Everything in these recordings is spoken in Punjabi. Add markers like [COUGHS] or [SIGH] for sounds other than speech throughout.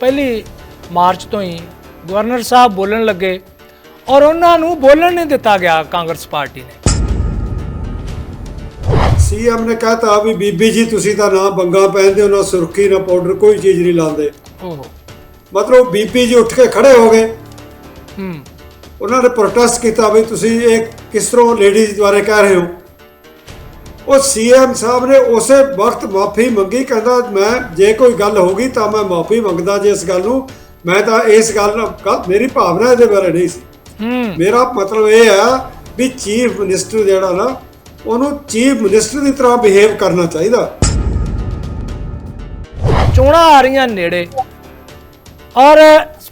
ਪਹਿਲੀ ਮਾਰਚ ਤੋਂ ਹੀ ਗਵਰਨਰ ਸਾਹਿਬ ਬੋਲਣ ਲੱਗੇ ਔਰ ਉਹਨਾਂ ਨੂੰ ਬੋਲਣ ਨਹੀਂ ਦਿੱਤਾ ਗਿਆ ਕਾਂਗਰਸ ਪਾਰਟੀ ਨੇ। ਸੀਐਮ ਨੇ ਕਹਤਾ ਵੀ ਬੀਬੀ ਜੀ ਤੁਸੀਂ ਤਾਂ ਨਾ ਬੰਗਾ ਪਹਿਨਦੇ ਹੋ ਨਾ ਸੁਰਖੀ ਨਾ ਪਾਊਡਰ ਕੋਈ ਚੀਜ਼ ਨਹੀਂ ਲਾਉਂਦੇ। ਓਹੋ। ਮਤਲਬ ਬੀਬੀ ਜੀ ਉੱਠ ਕੇ ਖੜੇ ਹੋ ਗਏ। ਹੂੰ। ਉਹਨਾਂ ਨੇ ਪ੍ਰੋਟੈਸਟ ਕੀਤਾ ਵੀ ਤੁਸੀਂ ਇਹ ਕਿਸ ਤਰ੍ਹਾਂ ਲੇਡੀਜ਼ ਦੁਆਰੇ ਕਹਿ ਰਹੇ ਹੋ? ਉਹ ਸੀਐਮ ਸਾਹਿਬ ਨੇ ਉਸੇ ਵਕਤ ਮਾਫੀ ਮੰਗੀ ਕਹਿੰਦਾ ਮੈਂ ਜੇ ਕੋਈ ਗੱਲ ਹੋਗੀ ਤਾਂ ਮੈਂ ਮਾਫੀ ਮੰਗਦਾ ਜੇ ਇਸ ਗੱਲ ਨੂੰ। ਮੈਂ ਤਾਂ ਇਸ ਗੱਲ ਨਾਲ ਮੇਰੀ ਭਾਵਨਾ ਇਹਦੇ ਬਾਰੇ ਨਹੀਂ ਸੀ। ਹੂੰ। ਮੇਰਾ ਮਤਲਬ ਇਹ ਆ ਵੀ ਚੀਫ ਮਿਨਿਸਟਰ ਜਿਹੜਾ ਨਾ ਉਹਨੂੰ ਚੀਫ ਮਿਨਿਸਟਰ ਦੀ ਤਰ੍ਹਾਂ ਬਿਹੇਵ ਕਰਨਾ ਚਾਹੀਦਾ। ਚੋਣਾਂ ਆ ਰਹੀਆਂ ਨੇੜੇ ਔਰ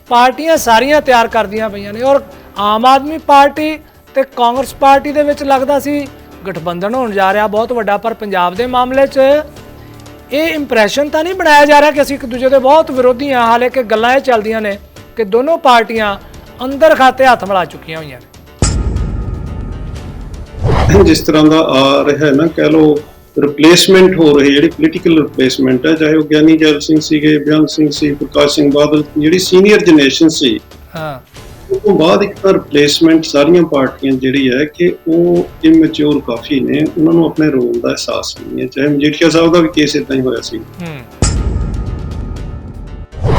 ਪਾਰਟੀਆਂ ਸਾਰੀਆਂ ਤਿਆਰ ਕਰਦੀਆਂ ਪਈਆਂ ਨੇ ਔਰ ਆਮ ਆਦਮੀ ਪਾਰਟੀ ਤੇ ਕਾਂਗਰਸ ਪਾਰਟੀ ਦੇ ਵਿੱਚ ਲੱਗਦਾ ਸੀ ਗਠਬੰਧਨ ਹੋਣ ਜਾ ਰਿਹਾ ਬਹੁਤ ਵੱਡਾ ਪਰ ਪੰਜਾਬ ਦੇ ਮਾਮਲੇ 'ਚ ਇਹ ਇੰਪ੍ਰੈਸ਼ਨ ਤਾਂ ਨਹੀਂ ਬਣਾਇਆ ਜਾ ਰਿਹਾ ਕਿ ਅਸੀਂ ਇੱਕ ਦੂਜੇ ਦੇ ਬਹੁਤ ਵਿਰੋਧੀ ਹਾਂ। ਹਾਲੇ ਕਿ ਗੱਲਾਂ ਇਹ ਚੱਲਦੀਆਂ ਨੇ ਕਿ ਦੋਨੋਂ ਪਾਰਟੀਆਂ ਅੰਦਰ ਖਾਤੇ ਹੱਥ ਮਿਲਾ ਚੁੱਕੀਆਂ ਹੋਈਆਂ ਨੇ। [COUGHS] ਜਿਸ ਤਰ੍ਹਾਂ ਦਾ ਆ ਰਿਹਾ ਹੈ ਨਾ ਕਹਿ ਲੋ ਰਿਪਲੇਸਮੈਂਟ ਹੋ ਰਹੀ ਜਿਹੜੀ ਪੋਲੀਟੀਕਲ ਰਿਪਲੇਸਮੈਂਟ ਹੈ ਚਾਹੇ ਉਹ ਗਿਆਨੀ ਜੈਲ ਸਿੰਘ ਸੀਗੇ ਬਿਆਨ ਸਿੰਘ ਸੀ ਪ੍ਰਕਾਸ਼ ਸਿੰਘ ਬਾਦਲ ਜਿਹੜੀ ਸੀਨੀਅਰ ਜਨਰੇਸ਼ਨ ਸੀ ਹਾਂ। ਉਸ ਤੋਂ ਬਾਅਦ ਇੱਕ ਤਾਂ ਰਿਪਲੇਸਮੈਂਟ ਸਾਰੀਆਂ ਪਾਰਟੀਆਂ ਜਿਹੜੀ ਹੈ ਕਿ ਉਹ ਇਮੈਚੁਰ ਕਾਫੀ ਨੇ ਉਹਨਾਂ ਨੂੰ ਆਪਣੇ ਰੋਲ ਦਾ ਅਹਿਸਾਸ ਨਹੀਂ ਹੈ। ਚਾਹੇ ਮਜੀਠੀਆ ਸਾਹਿਬ ਦਾ ਵੀ ਕੇਸ ਇਦਾਂ ਹੀ ਹੋਇਆ ਸੀ। ਹੂੰ।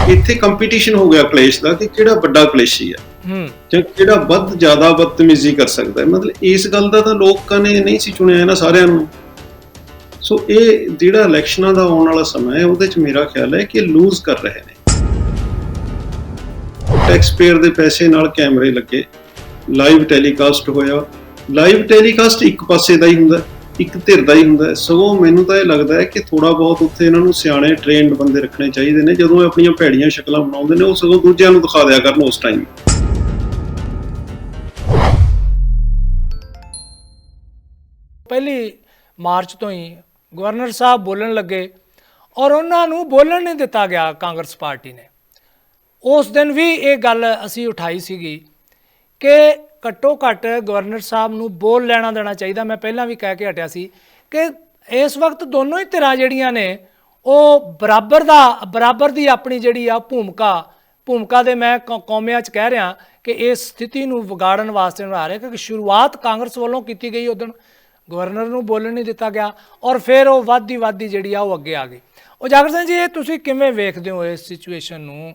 ਇੱਥੇ ਕੰਪੀਟੀਸ਼ਨ ਹੋ ਗਿਆ ਕਲੇਸ਼ ਦਾ ਕਿ ਕਿਹੜਾ ਵੱਡਾ ਕਲੇਸ਼ੀ ਹੈ ਹੂੰ। ਜਾਂ ਕਿਹੜਾ ਵੱਧ ਜ਼ਿਆਦਾ ਬਦਤਮੀਜ਼ੀ ਕਰ ਸਕਦਾ ਹੈ। ਮਤਲਬ ਇਸ ਗੱਲ ਦਾ ਤਾਂ ਲੋਕਾਂ ਨੇ ਨਹੀਂ ਸੀ ਚੁਣਿਆ ਇਹਨਾਂ ਸਾਰਿਆਂ ਨੂੰ। ਸੋ ਇਹ ਜਿਹੜਾ ਇਲੈਕਸ਼ਨਾਂ ਦਾ ਆਉਣ ਵਾਲਾ ਸਮਾਂ ਹੈ ਉਹਦੇ ਚ ਮੇਰਾ ਖਿਆਲ ਹੈ ਕਿ ਲੂਜ਼ ਕਰ ਰਹੇ ਨੇ। ਟੈਕਸ ਪੇਅਰ ਦੇ ਪੈਸੇ ਨਾਲ ਕੈਮਰੇ ਲੱਗੇ। ਲਾਈਵ ਟੈਲੀਕਾਸਟ ਹੋਇਆ। ਲਾਈਵ ਟੈਲੀਕਾਸਟ ਇੱਕ ਪਾਸੇ ਦਾ ਹੀ ਹੁੰਦਾ, ਇੱਕ ਧਿਰ ਦਾ ਹੀ ਹੁੰਦਾ। ਸਗੋਂ ਮੈਨੂੰ ਤਾਂ ਇਹ ਲੱਗਦਾ ਹੈ ਕਿ ਥੋੜਾ ਬਹੁਤ ਉੱਥੇ ਇਹਨਾਂ ਨੂੰ ਸਿਆਣੇ ਟ੍ਰੇਨਡ ਬੰਦੇ ਰੱਖਣੇ ਚਾਹੀਦੇ ਨੇ। ਜਦੋਂ ਇਹ ਆਪਣੀਆਂ ਭੈੜੀਆਂ ਸ਼ਕਲਾਂ ਬਣਾਉਂਦੇ ਨੇ, ਉਹ ਸਗੋਂ ਦੂਜਿਆਂ ਨੂੰ ਦਿਖਾ ਦਿਆ ਕਰਨ ਉਸ ਟਾਈਮ ਪਹਿਲੀ ਮਾਰਚ ਤੋਂ ਹੀ ਗਵਰਨਰ ਸਾਹਿਬ ਬੋਲਣ ਲੱਗੇ ਔਰ ਉਹਨਾਂ ਨੂੰ ਬੋਲਣ ਨਹੀਂ ਦਿੱਤਾ ਗਿਆ ਕਾਂਗਰਸ ਪਾਰਟੀ ਨੇ। ਉਸ ਦਿਨ ਵੀ ਇਹ ਗੱਲ ਅਸੀਂ ਉਠਾਈ ਸੀਗੀ ਕਿ ਘੱਟੋ ਘੱਟ ਗਵਰਨਰ ਸਾਹਿਬ ਨੂੰ ਬੋਲ ਲੈਣਾ ਦੇਣਾ ਚਾਹੀਦਾ। ਮੈਂ ਪਹਿਲਾਂ ਵੀ ਕਹਿ ਕੇ ਹਟਿਆ ਸੀ ਕਿ ਇਸ ਵਕਤ ਦੋਨੋਂ ਹੀ ਧਿਰਾਂ ਜਿਹੜੀਆਂ ਨੇ, ਉਹ ਬਰਾਬਰ ਦਾ, ਬਰਾਬਰ ਦੀ ਆਪਣੀ ਜਿਹੜੀ ਆ ਭੂਮਿਕਾ ਭੂਮਿਕਾ ਦੇ ਮੈਂ ਕੌ- ਕੌਮਿਆਂ 'ਚ ਕਹਿ ਰਿਹਾ ਕਿ ਇਸ ਸਥਿਤੀ ਨੂੰ ਵਿਗਾੜਨ ਵਾਸਤੇ ਬਣਾ ਰਿਹਾ ਕਿਉਂਕਿ ਸ਼ੁਰੂਆਤ ਕਾਂਗਰਸ ਵੱਲੋਂ ਕੀਤੀ ਗਈ ਉਦੋਂ ਗਵਰਨਰ ਨੂੰ ਬੋਲਣ ਨਹੀਂ ਦਿੱਤਾ ਗਿਆ ਔਰ ਫਿਰ ਉਹ ਵਾਧੀ ਵਾਧੀ ਜਿਹੜੀ ਆ ਉਹ ਅੱਗੇ ਆ ਗਈ। ਉਜਾਗਰ ਸਿੰਘ ਜੀ, ਇਹ ਤੁਸੀਂ ਕਿਵੇਂ ਵੇਖਦੇ ਹੋ ਇਸ ਸਿਚੁਏਸ਼ਨ ਨੂੰ?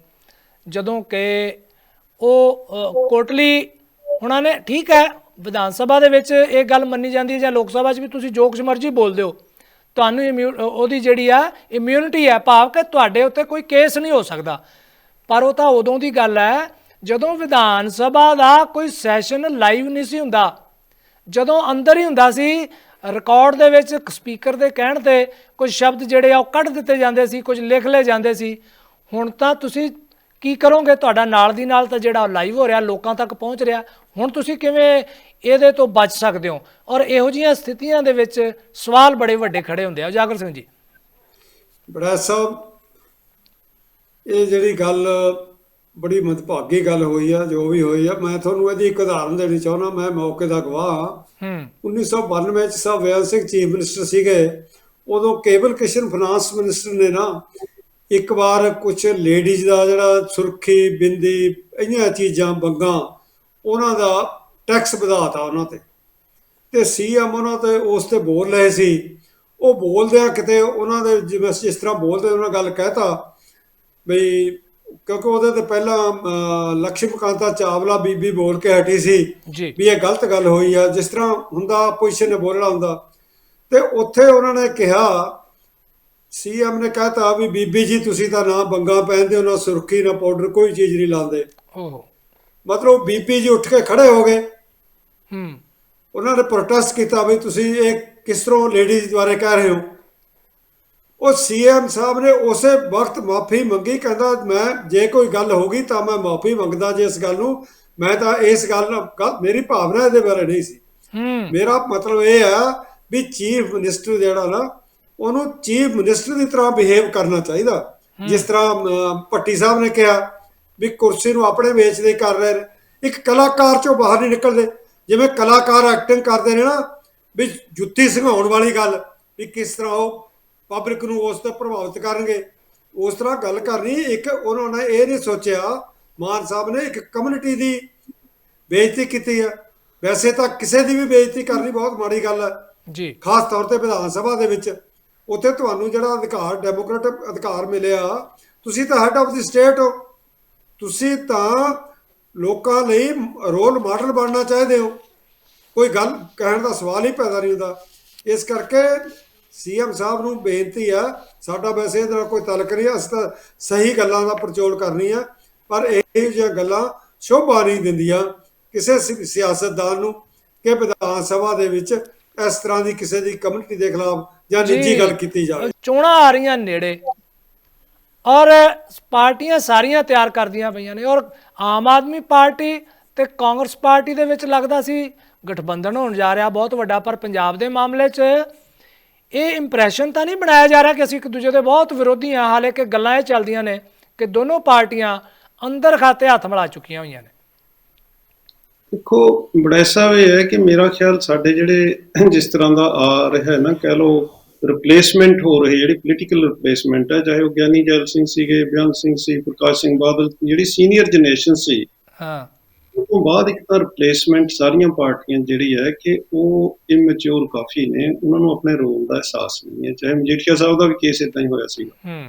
ਜਦੋਂ ਕਿ ਉਹ ਕੋਟਲੀ ਉਹਨਾਂ ਨੇ, ਠੀਕ ਹੈ, ਵਿਧਾਨ ਸਭਾ ਦੇ ਵਿੱਚ ਇਹ ਗੱਲ ਮੰਨੀ ਜਾਂਦੀ ਹੈ ਜਾਂ ਲੋਕ ਸਭਾ 'ਚ ਵੀ ਤੁਸੀਂ ਜੋ ਕੁਛ ਮਰਜ਼ੀ ਬੋਲਦੇ ਹੋ ਤੁਹਾਨੂੰ ਇਮਿਊ- ਉਹਦੀ ਜਿਹੜੀ ਆ ਇਮਿਊਨਿਟੀ ਹੈ, ਭਾਵ ਕਿ ਤੁਹਾਡੇ ਉੱਤੇ ਕੋਈ ਕੇਸ ਨਹੀਂ ਹੋ ਸਕਦਾ। ਪਰ ਉਹ ਤਾਂ ਉਦੋਂ ਦੀ ਗੱਲ ਹੈ, ਜਦੋਂ ਵਿਧਾਨ ਸਭਾ ਦਾ ਕੋਈ ਸੈਸ਼ਨ ਲਾਈਵ ਨਹੀਂ ਸੀ ਹੁੰਦਾ। ਜਦੋਂ ਅੰਦਰ ਹੀ ਹੁੰਦਾ ਸੀ ਰਿਕਾਰਡ ਦੇ ਵਿੱਚ ਸਪੀਕਰ ਦੇ ਕਹਿਣ ਤੇ ਕੁਝ ਸ਼ਬਦ ਜਿਹੜੇ ਆ ਉਹ ਕੱਢ ਦਿੱਤੇ ਜਾਂਦੇ ਸੀ, ਕੁਝ ਲਿਖ ਲਏ ਜਾਂਦੇ ਸੀ। ਹੁਣ ਤਾਂ ਤੁਸੀਂ ਕੀ ਕਰੋਗੇ? ਤੁਹਾਡਾ ਨਾਲ ਦੀ ਨਾਲ ਤਾਂ ਜਿਹੜਾ ਲਾਈਵ ਹੋ ਰਿਹਾ ਲੋਕਾਂ ਤੱਕ ਪਹੁੰਚ ਰਿਹਾ। ਹੁਣ ਤੁਸੀਂ ਕਿਵੇਂ ਇਹਦੇ ਤੋਂ ਬਚ ਸਕਦੇ ਹੋ? ਔਰ ਇਹੋ ਜਿਹੀਆਂ ਸਥਿਤੀਆਂ ਦੇ ਵਿੱਚ ਸਵਾਲ ਬੜੇ ਵੱਡੇ ਖੜੇ ਹੁੰਦੇ ਆ। ਉਜਾਗਰ ਸਿੰਘ ਜੀ। ਬੜਾ ਸਾਹਿਬ ਇਹ ਜਿਹੜੀ ਗੱਲ ਬੜੀ ਮੰਦਭਾਗੀ ਗੱਲ ਹੋਈ ਆ ਜੋ ਵੀ ਹੋਈ ਆ ਮੈਂ ਤੁਹਾਨੂੰ ਇਹਦੀ ਇੱਕ ਉਦਾਹਰਨ ਦੇਣੀ ਚਾਹੁੰਦਾ। ਮੈਂ ਮੌਕੇ ਦਾ ਗਵਾਹ ਹਾਂ। ਹੂੰ। 1992 ਚ ਸਾਹਿਬ ਵਿਆਲ ਸਿੰਘ ਚੀਫ ਮਿਨਿਸਟਰ ਸੀਗੇ। ਉਦੋਂ ਕੇਬਲ ਕਿਸ਼ਨ ਫਾਈਨਾਂਸ ਮਿਨਿਸਟਰ ਨੇ ਨਾ ਇੱਕ ਵਾਰ ਕੁਝ ਲੇਡੀਜ਼ ਦਾ ਜਿਹੜਾ ਸੁਰਖੀ ਬਿੰਦੀ ਇਹੀਆਂ ਚੀਜ਼ਾਂ ਬੰਗਾ ਉਹਨਾਂ ਦਾ ਟੈਕਸ ਵਧਾਤਾ ਉਹਨਾਂ ਤੇ। ਤੇ ਸੀਐਮ ਉਹਨਾਂ ਤੇ ਉਸ ਤੇ ਬੋਲ ਰਹੇ ਸੀ। ਉਹ ਬੋਲਦਿਆਂ ਕਿਤੇ ਉਹਨਾਂ ਦੇ ਜਿਵੇਂ ਜਿਸ ਤਰ੍ਹਾਂ ਬੋਲਦੇ ਉਹਨਾਂ ਗੱਲ ਕਹਿਤਾ ਬਈ ਕਿਉਂਕਿ ਉਹਦੇ ਤੇ ਪਹਿਲਾਂ ਅਹ, ਲਕਸ਼ਮੀਕਾਂਤਾ ਚਾਵਲਾ ਬੀਬੀ ਬੋਲ ਕੇ ਹਟੀ ਸੀ ਵੀ ਇਹ ਗਲਤ ਗੱਲ ਹੋਈ ਆ। ਜਿਸ ਤਰ੍ਹਾਂ ਹੁੰਦਾ ਪੋਜੀਸ਼ਨ ਨੇ ਬੋਲਣਾ ਹੁੰਦਾ। ਤੇ ਉੱਥੇ ਉਹਨਾਂ ਨੇ ਕਿਹਾ ਸੀਐਮ ਨੇ ਕਹਤਾ ਵੀ ਬੀਬੀ ਜੀ ਤੁਸੀਂ ਤਾਂ ਨਾ ਬੰਗਾ ਪਹਿਨਦੇ ਹੋ ਨਾ ਸੁਰਖੀ ਨਾ ਪਾਊਡਰ ਕੋਈ ਚੀਜ਼ ਨਹੀਂ ਲਾਉਂਦੇ। ਓਹੋ। ਮਤਲਬ ਬੀਬੀ ਜੀ ਉੱਠ ਕੇ ਖੜੇ ਹੋ ਗਏ। ਹੂੰ। ਉਹਨਾਂ ਨੇ ਪ੍ਰੋਟੈਸਟ ਕੀਤਾ ਵੀ ਤੁਸੀਂ ਇਹ ਕਿਸ ਤਰ੍ਹਾਂ ਲੇਡੀਜ਼ ਦੁਆਰੇ ਕਹਿ ਰਹੇ ਹੋ। ਉਹ ਸੀਐਮ ਸਾਹਿਬ ਨੇ ਉਸੇ ਵਕਤ ਮਾਫੀ ਮੰਗੀ ਕਹਿੰਦਾ ਮੈਂ ਜੇ ਕੋਈ ਗੱਲ ਹੋਗੀ ਤਾਂ ਮੈਂ ਮਾਫੀ ਮੰਗਦਾ ਜੇ ਇਸ ਗੱਲ ਨੂੰ। ਮੈਂ ਤਾਂ ਇਸ ਗੱਲ ਨਾਲ ਮੇਰੀ ਭਾਵਨਾ ਇਹਦੇ ਬਾਰੇ ਨਹੀਂ ਸੀ। ਹੂੰ। ਮੇਰਾ ਮਤਲਬ ਇਹ ਆ ਵੀ ਚੀਫ ਮਿਨਿਸਟਰ ਜਿਹੜਾ ਨਾ ਉਹਨੂੰ ਚੀਫ ਮਿਨਿਸਟਰ ਦੀ ਤਰ੍ਹਾਂ ਬਿਹੇਵ ਕਰਨਾ ਚਾਹੀਦਾ। ਜਿਸ ਤਰ੍ਹਾਂ ਭੱਟੀ ਸਾਹਿਬ ਨੇ ਕਿਹਾ ਵੀ ਕੁਰਸੀ ਨੂੰ ਆਪਣੇ ਵੇਚਦੇ ਕਰ ਰਹੇ ਨੇ। ਇੱਕ ਕਲਾਕਾਰ ਚੋਂ ਬਾਹਰ ਨਹੀਂ ਨਿਕਲਦੇ। ਜਿਵੇਂ ਕਲਾਕਾਰ ਐਕਟਿੰਗ ਕਰਦੇ ਨੇ ਨਾ ਵੀ ਜੁੱਤੀ ਸੰਘਾਉਣ ਵਾਲੀ ਗੱਲ ਵੀ ਕਿਸ ਤਰ੍ਹਾਂ ਉਹ ਪਬਲਿਕ ਨੂੰ ਉਸ ਤੋਂ ਪ੍ਰਭਾਵਿਤ ਕਰਨਗੇ। ਉਸ ਤਰ੍ਹਾਂ ਗੱਲ ਕਰਨੀ ਇੱਕ ਉਹਨਾਂ ਨੇ ਇਹ ਨਹੀਂ ਸੋਚਿਆ ਮਾਨ ਸਾਹਿਬ ਨੇ ਇੱਕ ਕਮਿਊਨਿਟੀ ਦੀ ਬੇਇੱਜ਼ਤੀ ਕੀਤੀ ਹੈ। ਵੈਸੇ ਤਾਂ ਕਿਸੇ ਦੀ ਵੀ ਬੇਇੱਜ਼ਤੀ ਕਰਨੀ ਬਹੁਤ ਮਾੜੀ ਗੱਲ ਹੈ। ਜੀ। ਖਾਸ ਤੌਰ ਤੇ ਵਿਧਾਨ ਸਭਾ ਦੇ ਵਿੱਚ। ਉੱਥੇ ਤੁਹਾਨੂੰ ਜਿਹੜਾ ਅਧਿਕਾਰ ਡੈਮੋਕ੍ਰੈਟਿਕ ਅਧਿਕਾਰ ਮਿਲਿਆ, ਤੁਸੀਂ ਤਾਂ ਹੈਡ ਆਫ ਦੀ ਸਟੇਟ ਹੋ। ਤੁਸੀਂ ਤਾਂ ਲੋਕਾਂ ਲਈ ਰੋਲ ਮਾਡਲ ਬਣਨਾ ਚਾਹੀਦੇ ਹੋ। ਕੋਈ ਗੱਲ, ਕਹਿਣ ਦਾ ਸਵਾਲ ਹੀ ਪੈਦਾ ਨਹੀਂ ਹੁੰਦਾ। ਇਸ ਕਰਕੇ ਸੀਐਮ ਸਾਹਿਬ ਨੂੰ ਬੇਨਤੀ ਆ ਸਾਡਾ ਵੈਸੇ ਇਹਦੇ ਨਾਲ ਕੋਈ ਤਲਕ ਨਹੀਂ, ਅਸੀਂ ਤਾਂ ਸਹੀ ਗੱਲਾਂ ਦਾ ਪ੍ਰਚੋਲ ਕਰਨੀ ਆ, ਪਰ ਇਹ ਜਿਹੀਆਂ ਗੱਲਾਂ ਸ਼ੋਭਾ ਨਹੀਂ ਦਿੰਦੀਆਂ ਕਿਸੇ ਸਿ- ਸਿਆਸਤਦਾਨ ਨੂੰ ਕਿ ਵਿਧਾਨ ਸਭਾ ਦੇ ਵਿੱਚ ਇਸ ਤਰ੍ਹਾਂ ਦੀ ਕਿਸੇ ਦੀ ਕਮਿਊਨਿਟੀ ਦੇ ਖਿਲਾਫ ਜਾਂ ਨਿੱਜੀ। ਗੱਲ ਕੀਤੀ ਜਾਵੇ। ਚੋਣਾਂ ਆ ਰਹੀਆਂ ਨੇੜੇ। ਔਰ ਪਾਰਟੀਆਂ ਸਾਰੀਆਂ ਤਿਆਰ ਕਰਦੀਆਂ ਪਈਆਂ ਨੇ। ਔਰ ਆਮ ਆਦਮੀ ਪਾਰਟੀ ਤੇ ਕਾਂਗਰਸ ਪਾਰਟੀ ਦੇ ਵਿੱਚ ਲੱਗਦਾ ਸੀ ਗਠਬੰਧਨ ਹੋਣ ਜਾ ਰਿਹਾ ਬਹੁਤ ਵੱਡਾ ਪਰ ਪੰਜਾਬ ਦੇ ਮਾਮਲੇ 'ਚ ਇਹ ਇੰਪ੍ਰੈਸ਼ਨ ਤਾਂ ਨਹੀਂ ਬਣਾਇਆ ਜਾ ਰਿਹਾ ਕਿ ਅਸੀਂ ਇੱਕ ਦੂਜੇ ਦੇ ਬਹੁਤ ਵਿਰੋਧੀ ਹਾਂ। ਹਾਲੇ ਕਿ ਗੱਲਾਂ ਇਹ ਚੱਲਦੀਆਂ ਨੇ ਕਿ ਦੋਨੋਂ ਪਾਰਟੀਆਂ ਅੰਦਰ ਖਾਤੇ ਹੱਥ ਮਿਲਾ ਚੁੱਕੀਆਂ ਹੋਈਆਂ ਨੇ। ਦੇਖੋ ਬੜਾ ਸਾਹਿਬ ਇਹ ਹੈ ਕਿ ਮੇਰਾ ਖਿਆਲ ਸਾਡੇ ਜਿਹੜੇ ਜਿਸ ਤਰ੍ਹਾਂ ਦਾ ਆ ਰਿਹਾ ਹੈ ਨਾ ਕਹਿ ਲਓ ਰਿਪਲੇਸਮੈਂਟ ਹੋ ਰਹੀ ਜਿਹੜੀ ਪੋਲੀਟੀਕਲ ਰਿਪਲੇਸਮੈਂਟ ਹੈ ਚਾਹੇ ਉਹ ਗਿਆਨੀ ਜੈਲ ਸਿੰਘ ਸੀਗੇ ਬਿਆਨ ਸਿੰਘ ਸੀ ਪ੍ਰਕਾਸ਼ ਸਿੰਘ ਬਾਦਲ ਜਿਹੜੀ ਸੀਨੀਅਰ ਜਨਰੇਸ਼ਨ ਸੀ ਹਾਂ। ਉਸ ਤੋਂ ਬਾਅਦ ਇੱਕ ਤਾਂ ਰਿਪਲੇਸਮੈਂਟ ਸਾਰੀਆਂ ਪਾਰਟੀਆਂ ਜਿਹੜੀ ਹੈ ਕਿ ਉਹ ਇਮੈਚੁਰ ਕਾਫੀ ਨੇ ਉਹਨਾਂ ਨੂੰ ਆਪਣੇ ਰੋਲ ਦਾ ਅਹਿਸਾਸ ਨਹੀਂ ਹੈ ਚਾਹੇ ਮਜੀਠੀਆ ਸਾਹਿਬ ਦਾ ਵੀ ਕੇਸ ਇਦਾਂ ਹੀ ਹੋਇਆ ਸੀ। ਹੂੰ।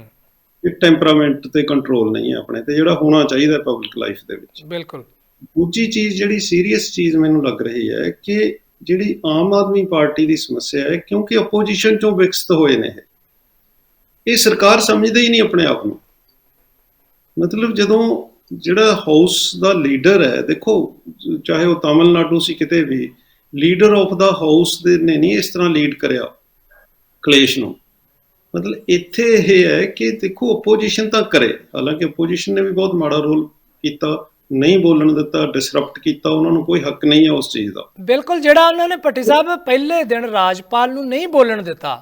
ਇਹ ਟੈਂਪਰਾਮੈਂਟ ਤੇ ਕੰਟਰੋਲ ਨਹੀਂ ਹੈ ਆਪਣੇ ਤੇ ਜਿਹੜਾ ਹੋਣਾ ਚਾਹੀਦਾ ਪਬਲਿਕ ਲਾਈਫ ਦੇ ਵਿੱਚ। ਬਿਲਕੁਲ। ਦੂਜੀ ਚੀਜ਼ ਜਿਹੜੀ ਸੀਰੀਅਸ ਚੀਜ਼ ਮੈਨੂੰ ਲੱਗ ਰਹੀ ਹੈ ਕਿ ਜਿਹੜੀ ਆਮ ਆਦਮੀ ਪਾਰਟੀ ਦੀ ਸਮੱਸਿਆ ਹੈ, ਕਿਉਂਕਿ ਆਪੋਜੀਸ਼ਨ ਚੋਂ ਵਿਕਸਿਤ ਹੋਏ ਨੇ ਇਹ। ਸਰਕਾਰ ਸਮਝਦੇ ਹੀ ਨਹੀਂ ਆਪਣੇ ਆਪ ਨੂੰ। ਮਤਲਬ ਜਦੋਂ ਜਿਹੜਾ ਹਾਊਸ ਦਾ ਲੀਡਰ ਹੈ, ਦੇਖੋ, ਚਾਹੇ ਉਹ ਤਾਮਿਲਨਾਡੂ ਸੀ ਕਿਤੇ ਵੀ ਲੀਡਰ ਆਫ ਦਾ ਹਾਊਸ ਦੇ ਨੇ ਨਹੀਂ ਇਸ ਤਰ੍ਹਾਂ ਲੀਡ ਕਰਿਆ, ਕਲੇਸ਼ ਨੂੰ। ਮਤਲਬ ਇੱਥੇ ਇਹ ਹੈ ਕਿ ਦੇਖੋ ਆਪੋਜੀਸ਼ਨ ਤਾਂ ਕਰੇ। ਹਾਲਾਂਕਿ ਆਪੋਜੀਸ਼ਨ ਨੇ ਵੀ ਬਹੁਤ ਮਾੜਾ ਰੋਲ ਕੀਤਾ। ਨਹੀਂ ਬੋਲਣ ਦਿੱਤਾ ਡਿਸਰਪਟ ਕੀਤਾ ਉਹਨਾਂ ਨੂੰ ਕੋਈ ਹੱਕ ਨਹੀਂ ਹੈ ਉਸ ਚੀਜ਼ ਦਾ। ਬਿਲਕੁਲ ਜਿਹੜਾ ਉਹਨਾਂ ਨੇ ਭੱਟੀ ਸਾਹਿਬ ਪਹਿਲੇ ਦਿਨ ਰਾਜਪਾਲ ਨੂੰ ਨਹੀਂ ਬੋਲਣ ਦਿੱਤਾ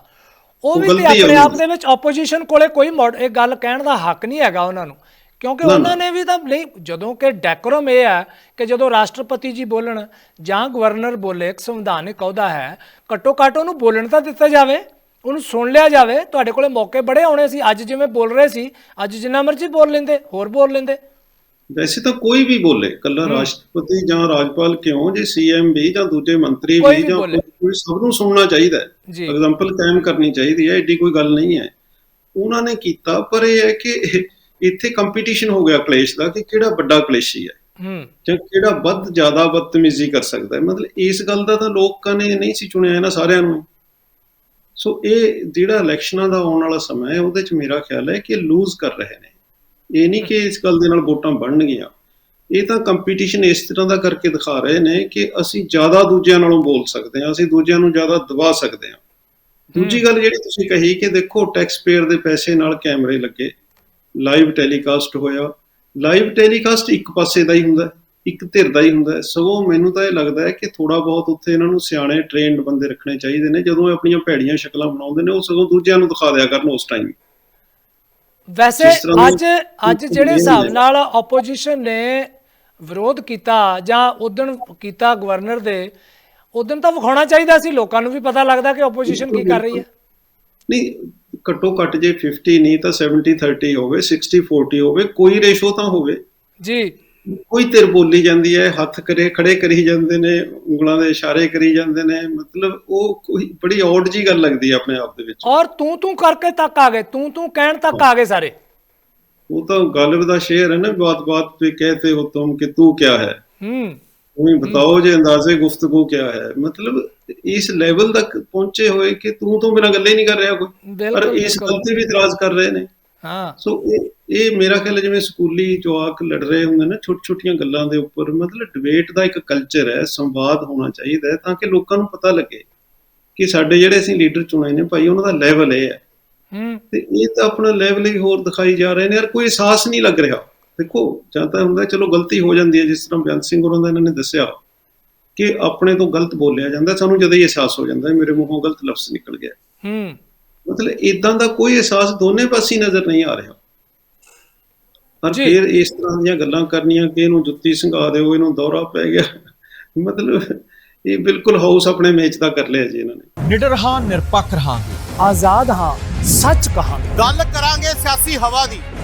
ਉਹ ਵੀ ਤੇ ਆਪਣੇ ਆਪ ਦੇ ਵਿੱਚ ਆਪੋਜੀਸ਼ਨ ਕੋਲੇ ਕੋਈ ਇਹ ਗੱਲ ਕਹਿਣ ਦਾ ਹੱਕ ਨਹੀਂ ਹੈਗਾ ਉਹਨਾਂ ਨੂੰ। ਕਿਉਂਕਿ। ਉਹਨਾਂ ਨੇ ਵੀ ਤਾਂ ਨਹੀਂ ਜਦੋਂ ਕਿ ਡੈਕੋਰਮ ਇਹ ਹੈ ਕਿ ਜਦੋਂ ਰਾਸ਼ਟਰਪਤੀ ਜੀ ਬੋਲਣ ਜਾਂ ਗਵਰਨਰ ਬੋਲੇ ਇੱਕ ਸੰਵਿਧਾਨਿਕ ਅਹੁਦਾ ਹੈ ਘੱਟੋ ਘੱਟ ਉਹਨੂੰ ਬੋਲਣ ਤਾਂ ਦਿੱਤਾ ਜਾਵੇ ਉਹਨੂੰ ਸੁਣ ਲਿਆ ਜਾਵੇ। ਤੁਹਾਡੇ ਕੋਲੇ ਮੌਕੇ ਬੜੇ ਆਉਣੇ ਸੀ ਅੱਜ ਜਿਵੇਂ ਬੋਲ ਰਹੇ ਸੀ ਅੱਜ ਜਿੰਨਾ ਮਰਜ਼ੀ ਬੋਲ ਲੈਂਦੇ ਹੋਰ ਬੋਲ ਲੈਂਦੇ। ਵੈਸੇ ਤਾਂ ਕੋਈ ਵੀ ਬੋਲੇ ਕੱਲਾ ਰਾਸ਼ਟਰਪਤੀ ਜਾਂ ਰਾਜਪਾਲ ਕਿਉਂ ਜੇ ਸੀਐਮ ਵੀ ਜਾਂ ਦੂਜੇ ਮੰਤਰੀ ਵੀ ਜਾਂ। ਕੋਈ ਸਭ ਨੂੰ ਸੁਣਨਾ ਚਾਹੀਦਾ ਹੈ। ਐਗਜ਼ਾਮਪਲ ਕਾਇਮ ਕਰਨੀ ਚਾਹੀਦੀ ਹੈ ਏਡੀ ਕੋਈ ਗੱਲ ਨਹੀਂ ਹੈ। ਉਹਨਾਂ ਨੇ ਕੀਤਾ ਪਰ ਇਹ ਹੈ ਕਿ ਇੱਥੇ ਕੰਪੀਟੀਸ਼ਨ ਹੋ ਗਿਆ ਕਲੇਸ਼ ਦਾ ਕਿ ਕਿਹੜਾ ਵੱਡਾ ਕਲੇਸ਼ੀ ਹੈ। ਹੂੰ। ਜਾਂ ਕਿਹੜਾ ਵੱਧ ਜ਼ਿਆਦਾ ਬਦਤਮੀਜ਼ੀ ਕਰ ਸਕਦਾ ਹੈ। ਮਤਲਬ ਇਸ ਗੱਲ ਦਾ ਤਾਂ ਲੋਕਾਂ ਨੇ ਨਹੀਂ ਸੀ ਚੁਣਿਆ ਇਹਨਾਂ ਸਾਰਿਆਂ ਨੂੰ। ਸੋ ਇਹ ਜਿਹੜਾ ਇਲੈਕਸ਼ਨਾਂ ਦਾ ਆਉਣ ਵਾਲਾ ਸਮਾਂ ਹੈ ਉਹਦੇ ਚ ਮੇਰਾ ਖਿਆਲ ਹੈ ਕਿ ਲੂਜ਼ ਕਰ ਰਹੇ ਨੇ। ਇਹ ਨਹੀਂ ਕਿ ਇਸ ਗੱਲ ਦੇ ਨਾਲ ਵੋਟਾਂ ਬਣਨਗੀਆਂ। ਇਹ ਤਾਂ ਕੰਪੀਟੀਸ਼ਨ ਇਸ ਤਰ੍ਹਾਂ ਦਾ ਕਰਕੇ ਦਿਖਾ ਰਹੇ ਨੇ ਕਿ ਅਸੀਂ ਜ਼ਿਆਦਾ ਦੂਜਿਆਂ ਨਾਲੋਂ ਬੋਲ ਸਕਦੇ ਹਾਂ ਅਸੀਂ ਦੂਜਿਆਂ ਨੂੰ ਜ਼ਿਆਦਾ ਦਬਾ ਸਕਦੇ ਹਾਂ। ਦੂਜੀ ਗੱਲ ਜਿਹੜੀ ਤੁਸੀਂ ਕਹੀ ਕਿ ਦੇਖੋ ਟੈਕਸ ਪੇਅਰ ਦੇ ਪੈਸੇ ਨਾਲ ਕੈਮਰੇ ਲੱਗੇ ਲਾਈਵ ਟੈਲੀਕਾਸਟ ਹੋਇਆ। ਲਾਈਵ ਟੈਲੀਕਾਸਟ ਇੱਕ ਪਾਸੇ ਦਾ ਹੀ ਹੁੰਦਾ ਇੱਕ ਧਿਰ ਦਾ ਹੀ ਹੁੰਦਾ। ਸਗੋਂ ਮੈਨੂੰ ਤਾਂ ਇਹ ਲੱਗਦਾ ਹੈ ਕਿ ਥੋੜਾ ਬਹੁਤ ਉੱਥੇ ਇਹਨਾਂ ਨੂੰ ਸਿਆਣੇ ਟ੍ਰੇਨਡ ਬੰਦੇ ਰੱਖਣੇ ਚਾਹੀਦੇ ਨੇ। ਜਦੋਂ ਇਹ ਆਪਣੀਆਂ ਭੈੜੀਆਂ ਸ਼ਕਲਾਂ ਬਣਾਉਂਦੇ ਨੇ ਉਹ ਸਗੋਂ ਦੂਜਿਆਂ ਨੂੰ ਦਿਖਾ ਦਿਆ ਕਰਨ ਉਸ ਟਾਈਮ ਵੈਸੇ ਅੱਜ ਅੱਜ ਜਿਹੜੇ ਹਿਸਾਬ ਨਾਲ ਆਪੋਜੀਸ਼ਨ ਨੇ ਵਿਰੋਧ ਕੀਤਾ ਜਾਂ ਉਦਣ ਕੀਤਾ ਗਵਰਨਰ ਦੇ ਉਦੋਂ ਤਾਂ ਵਿਖਾਉਣਾ ਚਾਹੀਦਾ ਸੀ। ਲੋਕਾਂ ਨੂੰ ਵੀ ਪਤਾ ਲੱਗਦਾ ਕਿ ਆਪੋਜੀਸ਼ਨ ਕੀ ਕਰ ਰਹੀ ਹੈ। ਨਹੀਂ ਘੱਟੋ ਘੱਟ ਜੇ 50 ਨਹੀਂ ਤਾਂ 70 30 ਹੋਵੇ 60 40 ਹੋਵੇ ਕੋਈ ਰੇਸ਼ੋ ਤਾਂ ਹੋਵੇ। ਜੀ। ਕੋਈ ਤੇਰ ਬੋਲੀ ਜਾਂਦੀ ਹੈ ਹੱਥ ਕਰੇ ਖੜੇ ਕਰੀ ਜਾਂਦੇ ਨੇ ਉਂਗਲਾਂ ਦੇ ਇਸ਼ਾਰੇ ਕਰੀ ਜਾਂਦੇ ਨੇ ਮਤਲਬ ਉਹ ਕੋਈ ਬੜੀ ਔਡ ਜੀ ਗੱਲ ਲੱਗਦੀ ਹੈ ਆਪਣੇ ਆਪ ਦੇ ਵਿੱਚ। ਔਰ ਤੂੰ ਤੂੰ ਕਰਕੇ ਤੱਕ ਆ ਗਏ ਤੂੰ ਤੂੰ ਕਹਿਣ ਤੱਕ ਆ ਗਏ ਸਾਰੇ। ਉਹ ਤਾਂ ਗਾਲਿਬ ਦਾ ਸ਼ੇਰ ਹੈ ਨਾ ਬਾਤ ਬਾਤ ਤੇ ਕਹਤੇ ਹੋ ਤੁਮ ਕਿ ਤੂੰ ਕਿਆ ਹੈ? ਹੂੰ। ਤੁਸੀਂ ਬਤਾਓ ਜੇ ਅੰਦਾਜ਼ੇ ਗੁਫ਼ਤਗੂ ਕੀ ਹੈ। ਮਤਲਬ ਇਸ ਲੈਵਲ ਤੱਕ ਪਹੁੰਚੇ ਹੋਏ ਕਿ ਤੂੰ ਤੋਂ ਬਿਨਾ ਗੱਲੇ ਨਹੀਂ ਕਰ ਰਿਹਾ ਕੋਈ। ਪਰ ਇਸ ਗੱਲ ਤੇ ਵੀ ਇਤਰਾਜ਼ ਕਰ ਰਹੇ ਨੇ। ਹਾਂ। ਸੋ ਇਹ ਮੇਰਾ ਖਿਆਲ ਜਿਵੇਂ ਸਕੂਲੀ ਜਵਾਕ ਲੜ ਰਹੇ ਹੁੰਦੇ ਨੇ ਛੋਟੀ ਛੋਟੀਆਂ ਗੱਲਾਂ ਦੇ ਉੱਪਰ ਮਤਲਬ ਡਿਬੇਟ ਦਾ ਇੱਕ ਕਲਚਰ ਹੈ ਸੰਵਾਦ ਹੋਣਾ ਚਾਹੀਦਾ ਤਾਂ ਕਿ ਲੋਕਾਂ ਨੂੰ ਪਤਾ ਲੱਗੇ ਕਿ ਸਾਡੇ ਜਿਹੜੇ ਅਸੀਂ ਲੀਡਰ ਚੁਣੇ ਨੇ ਭਾਈ ਉਹਨਾਂ ਦਾ ਲੈਵਲ ਇਹ ਹੈ। ਹੂੰ। ਤੇ ਇਹ ਤਾਂ ਆਪਣਾ ਲੈਵਲ ਹੀ ਹੋਰ ਦਿਖਾਈ ਜਾ ਰਹੇ ਨੇ ਯਾਰ ਕੋਈ ਅਹਿਸਾਸ ਨਹੀਂ ਲੱਗ ਰਿਹਾ। ਦੇਖੋ ਜਾਂ ਤਾਂ ਹੁੰਦਾ ਚਲੋ ਗਲਤੀ ਹੋ ਜਾਂਦੀ ਹੈ ਜਿਸ ਤਰ੍ਹਾਂ ਬਿਆਨ ਸਿੰਘ ਹੋਰਾਂ ਦਾ ਇਹਨਾਂ ਨੇ ਦੱਸਿਆ ਕਿ ਆਪਣੇ ਤੋਂ ਗਲਤ ਬੋਲਿਆ ਜਾਂਦਾ ਸਾਨੂੰ ਜਦੋਂ ਹੀ ਅਹਿਸਾਸ ਹੋ ਜਾਂਦਾ ਮੇਰੇ ਮੂੰਹੋਂ ਗਲਤ ਲਫ਼ਜ਼ ਨਿਕਲ ਗਿਆ। ਹੂੰ। ਮਤਲਬ ਇਦਾਂ ਦਾ ਕੋਈ ਅਹਿਸਾਸ ਦੋਨੇ ਪਾਸੇ ਨਜ਼ਰ ਨਹੀਂ ਆ ਰਿਹਾ। ਪਰ। ਫਿਰ ਇਸ ਤਰ੍ਹਾਂ ਦੀਆਂ ਗੱਲਾਂ ਕਰਨੀਆਂ ਕਿ ਇਹਨੂੰ ਜੁੱਤੀ ਸੰਘਾ ਦਿਓ ਇਹਨੂੰ ਦੌਰਾ ਪੈ ਗਿਆ। ਮਤਲਬ ਇਹ ਬਿਲਕੁਲ ਹਾਊਸ ਆਪਣੇ ਮੇਚ ਦਾ ਕਰ ਲਿਆ ਜੀ ਇਹਨਾਂ ਨੇ। ਨਿਡਰ ਹਾਂ ਨਿਰਪੱਖ ਰਹਾਂਗੇ। ਆਜ਼ਾਦ ਹਾਂ ਸੱਚ ਕਹਾਂਗੇ। ਗੱਲ ਕਰਾਂਗੇ ਸਿਆਸੀ ਹਵਾ ਦੀ।